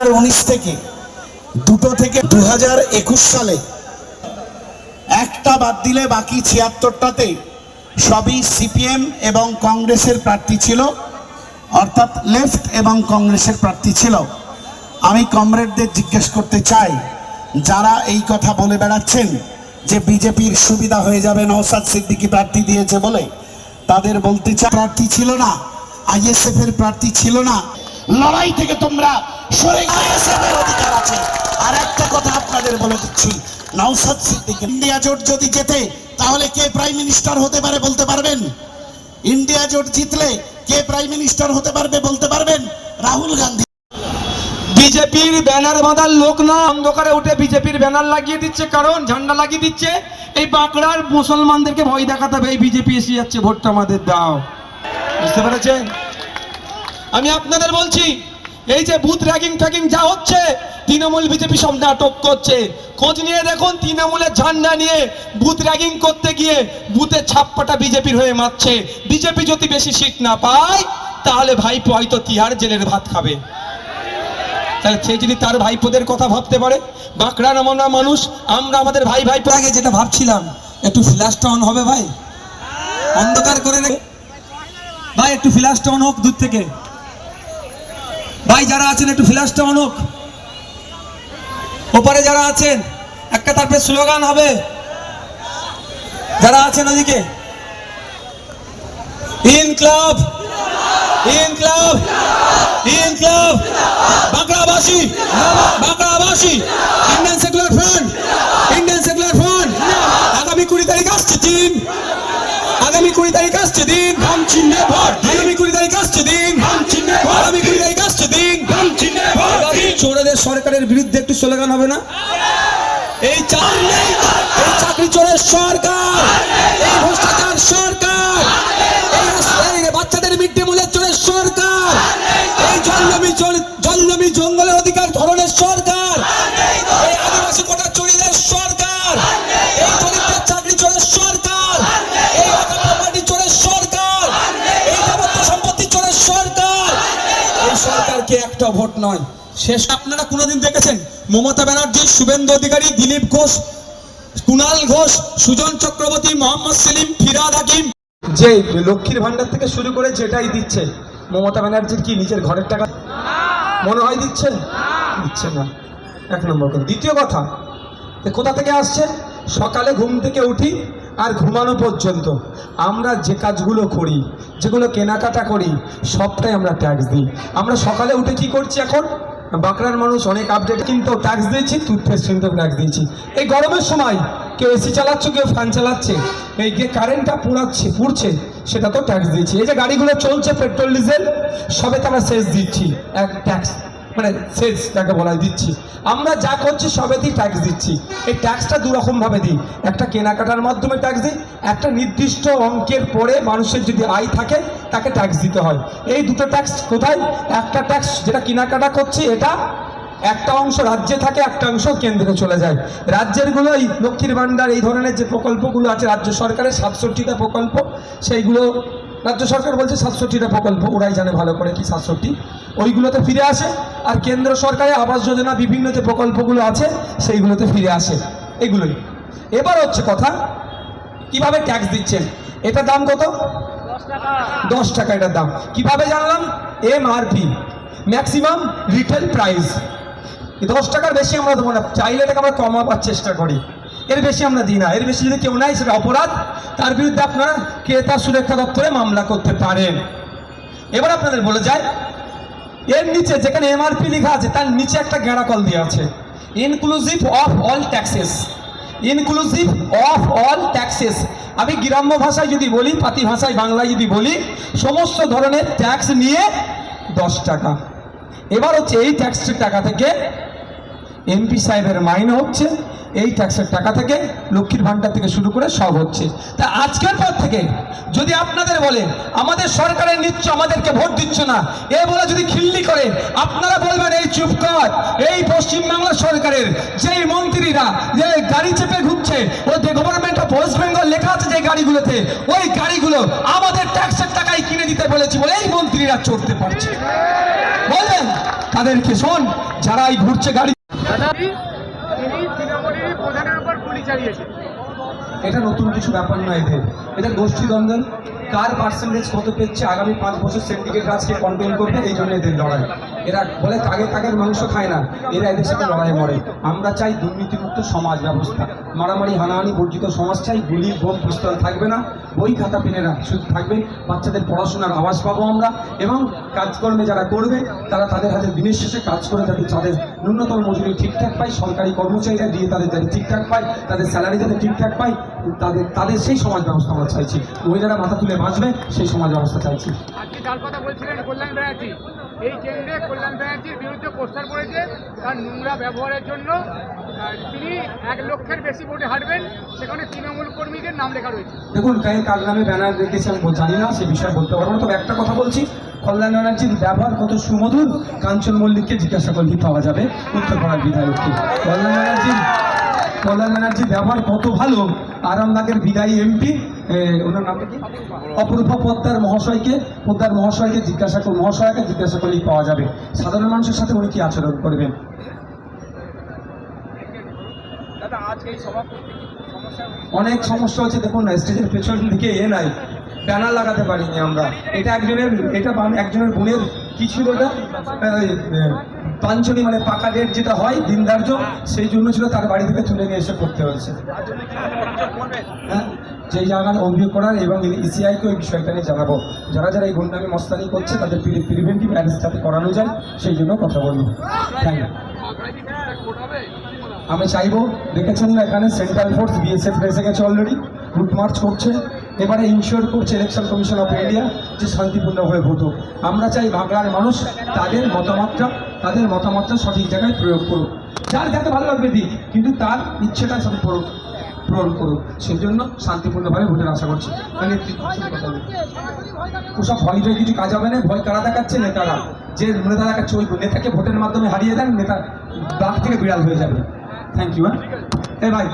উনিশ থেকে, দুটো থেকে দু হাজার একুশ সালে। একটা বাদ দিলে বাকি ছিয়াত্তরটাতে সবই সিপিএম এবং কংগ্রেসের প্রার্থী ছিল, অর্থাৎ লেফট এবং কংগ্রেসের প্রার্থী ছিল। আমি কমরেডদের জিজ্ঞেস করতে চাই, যারা এই কথা বলে বেড়াচ্ছেন যে বিজেপির সুবিধা হয়ে যাবে নওসাদ সিদ্দিকি প্রার্থী দিয়েছে বলে, তাদের বলতে চাই, প্রার্থী ছিল না আইএসএফ এর প্রার্থী ছিল না। লড়াই থেকে তোমরা সরে অধিকার আছে। আর একটা কথা আপনাদের বলে দিচ্ছি। নওসাদ সিদ্দিকি ইন্ডিয়া জোট যদি জেতে তাহলে কে প্রাইম মিনিস্টার হতে পারে বলতে পারবেন? ইন্ডিয়া জোট জিতলে কে প্রাইম মিনিস্টার হতে পারবে বলতে পারবেন? রাহুল গান্ধী। বিজেপির ব্যানার বাঁধার লোক না অন্ধকারে উঠে বিজেপির ব্যানার লাগিয়ে দিচ্ছে কারণ ঝান্ডা লাগিয়ে দিচ্ছে। এই বাঁকড়ার মুসলমানদেরকে ভয় দেখাতে হবে এই বিজেপি এসে যাচ্ছে ভোটটা আমাদের দাও। বুঝতে পেরেছেন? আমি আপনাদের বলছি, এই যে বুথ র্যাগিং ফ্যাগিং যা হচ্ছে, তৃণমূল বিজেপি সব নাটক করছে। খোঁজ নিয়ে দেখুন, তৃণমূলের ঝান্ডা নিয়ে বুথ র্যাগিং করতে গিয়ে বুথের ছাপ্পাটা বিজেপির হয়ে মারছে। বিজেপি যদি বেশি সিট না পায়, তাহলে ভাইপো হয়তো তিহার জেলের ভাত খাবে। তাহলে সে যদি তার ভাইপোদের কথা ভাবতে পারে, বাঁকড়া নামানো মানুষ, আমরা আমাদের ভাই ভাই আগে যেটা ভাবছিলাম, একটু ফ্ল্যাশটা অন হবে ভাই? অন্ধকার করে ভাই, একটু ফ্ল্যাশটা অন হোক দূর থেকে। ভাই, যারা আছেন, একটু ফ্ল্যাশটা অন হোক। ওপারে যারা আছেন, একটা তারপরে স্লোগান হবে। যারা আছেন ওদিকে। ইনক্লাব ইনক্লাব ইনক্লাব। বাঁকড়াবাসী বাঁকড়াবাসী। Indian secular front Indian secular front আগামী কুড়ি তারিখ আসছে দিন আগামী কুড়ি তারিখ আসছে দিন ধাম চিহ্নে ভোট। চোরেদের সরকারের বিরুদ্ধে একটু স্লোগান হবে না? এই চাকরি চোরের সরকার, এই ভ্রষ্টাচার সরকার বাচ্চাদের চোরের সরকার, এই জঙ্গলের অধিকার ধরনের সরকার, এই আদিবাসী কোটা চুরিদের সরকার, এই দরিদ্রের চাকরি চোরের সরকার, এই প্রপার্টি চোরের সরকার, এই সম্পত্তি চোরের সরকার। এই সরকারকে একটা ভোট নয় শেষ আপনারা কোনোদিন দেখেছেন? মমতা ব্যানার্জি, শুভেন্দু অধিকারী, দিলীপ ঘোষ কুণাল ঘোষ, সুজন চক্রবর্তী, মোহাম্মদ সেলিম, ফিরাদ হাকিম। যে লক্ষ্মীর ভান্ডার থেকে শুরু করে যেটাই দিচ্ছে, মমতা ব্যানার্জির কি নিজের ঘরের টাকা মনে হয় দিচ্ছে? দিচ্ছে না। এক নম্বর কথা। দ্বিতীয় কথা কোথা থেকে আসছে? সকালে ঘুম থেকে উঠি আর ঘুমানো পর্যন্ত। আমরা যে কাজগুলো করি, যেগুলো কেনাকাটা করি, সবটাই আমরা ট্যাক্স দিই। আমরা সকালে উঠে কি করছি এখন? বাঁকড়ার মানুষ অনেক আপডেট কিন্তু ট্যাক্স দিয়েছি টুথপেস্ট কিন্তু ট্যাক্স দিয়েছি। এই গরমের সময় কেউ এসি চালাচ্ছে, কেউ ফ্যান চালাচ্ছে, এই যে কারেন্টটা পুড়াচ্ছে, পুড়ছে, সেটা তো ট্যাক্স দিয়েছি। এই যে গাড়িগুলো চলছে পেট্রোল ডিজেল সবে তারা সেস দিচ্ছি। এক ট্যাক্স মানে সেচ যাকে বলা দিচ্ছি। আমরা যা করছি সবেতেই ট্যাক্স দিচ্ছি। এই ট্যাক্সটা দুরকমভাবে দিই। একটা কেনাকাটার মাধ্যমে ট্যাক্স দিই, একটা নির্দিষ্ট অঙ্কের পরে মানুষের যদি আয় থাকে, তাকে ট্যাক্স দিতে হয়। এই দুটো ট্যাক্স কোথায়? একটা ট্যাক্স যেটা কেনাকাটা করছি, এটা একটা অংশ রাজ্যে থাকে, একটা অংশ কেন্দ্রে চলে যায়। রাজ্যেরগুলো এই লক্ষ্মীর ভাণ্ডার, এই ধরনের যে প্রকল্পগুলো আছে, রাজ্য সরকারের সাতষট্টিটা প্রকল্প, সেইগুলো রাজ্য সরকার বলছে সাতষট্টিটা প্রকল্প ওরাই জানে ভালো করে কি সাতষট্টি। ওইগুলোতে ফিরে আসে আর কেন্দ্র সরকারের আবাস যোজনা বিভিন্ন যে প্রকল্পগুলো আছে, সেইগুলোতে ফিরে আসে। এগুলোই। এবার হচ্ছে কথা, কীভাবে ট্যাক্স দিচ্ছেন? এটা দাম কত? দশ টাকা এটার দাম। কীভাবে জানলাম? এমআরপি ম্যাক্সিমাম রিটেল প্রাইস দশ টাকার বেশি আমরা না। চাইলে এটাকে আমরা কমাবার চেষ্টা করি। এর বেশি আমরা দিই না। এর বেশি যদি কেউ নেয় সেটা অপরাধ। তার বিরুদ্ধে আপনারা ক্রেতা সুরক্ষা দপ্তরে মামলা করতে পারেন। এবার আপনাদের বলে যায়, এর নিচে যেখানে এমআরপি লেখা আছে, তার নিচে একটা গ্যাঁড়াকল দেওয়া আছে। Inclusive of all taxes inclusive of all taxes আমি গ্রাম্য ভাষায় যদি বলি, পাতি ভাষায় বাংলায় যদি বলি, সমস্ত ধরনের ট্যাক্স নিয়ে দশ টাকা। এবার হচ্ছে এই ট্যাক্সের টাকা থেকে এমপি সাহেবের মাইনে হচ্ছে। এই ট্যাক্সের টাকা থেকে লক্ষ্মীর ভাণ্ডার থেকে শুরু করে সব হচ্ছে। তা আজকের পর থেকে যদি আপনাদের বলে, আমাদের সরকারের নিচ্ছ, আমাদেরকে ভোট দিচ্ছ না। এ বলে যদি খিল্লি করে, আপনারা বলবেন, এই চুপ কর, এই পশ্চিমবাংলা সরকারের যেই মন্ত্রীরা যে গাড়ি চেপে ঘুরছে, ও যে গভর্নমেন্ট অফ ওয়েস্ট বেঙ্গল লেখা আছে যে গাড়িগুলোতে, ওই গাড়িগুলো আমাদের ট্যাক্সের টাকায় কিনে দিতে বলেছি বলে এই মন্ত্রীরা চড়তে পারছে বলবেন তাদেরকে শোন যারা এই ঘুরছে গাড়ি তিনি তৃণমূলের প্রধানের উপর গুলি চালিয়েছে এটা নতুন কিছু ব্যাপার নয় এদের। এটা গোষ্ঠী দ্বন্দ্ব কার পার্সেন্টেজ কত পেচ্ছে আগামী পাঁচ বছর সিন্ডিকেট রাজকে কন্ট্রোল করবে? এই জন্য এদের লড়াই। এরা বলে কাগে কাগের মাংস খায় না, এরা এদের সাথে লড়াই মরে। আমরা চাই দুর্নীতিমুক্ত সমাজ ব্যবস্থা। মারামারি, হানাহানি বর্জিত সমাজ চাই গুলি বোম পিস্তল থাকবে না, বই খাতা পেনেরা শুধু থাকবে। বাচ্চাদের পড়াশোনার আওয়াজ পাবো আমরা, এবং কাজকর্মে যারা করবে, তারা তাদের হাতে দিনের শেষে কাজ করে যাতে তাদের ন্যূনতম মজুরি ঠিকঠাক পায়, সরকারি কর্মচারীরা দিয়ে তাদের যাতে ঠিকঠাক পায়, তাদের স্যালারি যাতে ঠিকঠাক পায় তাদের তাদের সেই সমাজ ব্যবস্থা আমরা চাইছি। মহিলারা মাথা তুলে বাঁচবে সেই সমাজ ব্যবস্থা চাইছি। আজকে যার কথা বলছিলেন কল্যাণ ব্যানার্জি। এই কেন্দ্রে কল্যাণ ব্যানার্জির বিরুদ্ধে পোস্টার পড়েছে তার নোংরা ব্যবহারের জন্য তিনি এক লক্ষের বেশি ভোটে হারবেন সেখানে তৃণমূল কর্মীদের নাম লেখা রয়েছে। দেখুন কাই কার নামে ব্যানার রেখেছে আমি জানি না সে বিষয়ে বলতে পারব না তবে একটা কথা বলছি কল্যাণ ব্যানার্জির ব্যবহার কত সুমধুর কাঞ্চন মল্লিককে জিজ্ঞাসা করলেই পাওয়া যাবে উত্তরপাড়ার বিধায়ককে। কল্যাণ ব্যানার্জির কল্যাণ ব্যানার্জির ব্যবহার কত ভালো? আরামবাগের বিদায়ী এমপি ওনার নামটা কি? অপরূপা পোদ্দার মহাশয়কে পোদ্দার মহাশয়কে জিজ্ঞাসা কর মহাশয়কে জিজ্ঞাসা করলেই পাওয়া যাবে। সাধারণ মানুষের সাথে উনি কি আচরণ করবেন? অনেক সমস্যা হচ্ছে দেখুন না স্টেজের পেছন দিকে এ নাই ব্যানার লাগাতে পারিনি আমরা। এটা একজনের এটা একজনের বোনের কি ছিল এটা? এই, এ, পাঞ্চনি মানে পাকা ডেট যেটা হয় দিন ধার্য সেই জন্য ছিল তার বাড়ি থেকে তুলে নিয়ে এসে করতে হয়েছে। হ্যাঁ যেই জায়গায় অভিযোগ করার এবং ইসিআইকে ওই বিষয়টা নিয়ে জানাব। যারা যারা এই গুন্ডামি, মস্তানি করছে, তাদের প্রিভেন্টিভ যাতে করানো যায়, সেই জন্য কথা বলব। থ্যাংক আমি চাইব, দেখেছেন না এখানে সেন্ট্রাল ফোর্স বিএসএফ এসে গেছে অলরেডি রুট মার্চ করছে। এবারে ইনশিওর করছে ইলেকশন কমিশন অফ ইন্ডিয়া যে শান্তিপূর্ণভাবে ভোট আমরা চাই বাংলার মানুষ তাদের মতামতটা তাদের মতামতটা সঠিক জায়গায় প্রয়োগ করুক। যার যাতে ভালো লাগবে দিক, কিন্তু তার ইচ্ছেটা সব করুক পূরণ করুক। সেই জন্য শান্তিপূর্ণভাবে ভোটের আশা করছি। ওসব ভয় ভয় কিছু কাজ হবে না, ভয় কারা দেখাচ্ছে? নেতারা। যে নেতা দেখাচ্ছে, ওই নেতাকে ভোটের মাধ্যমে হারিয়ে দেন, নেতা দাগ থেকে বিড়াল হয়ে যাবে। থ্যাংক ইউ হ্যাঁ? ভাই।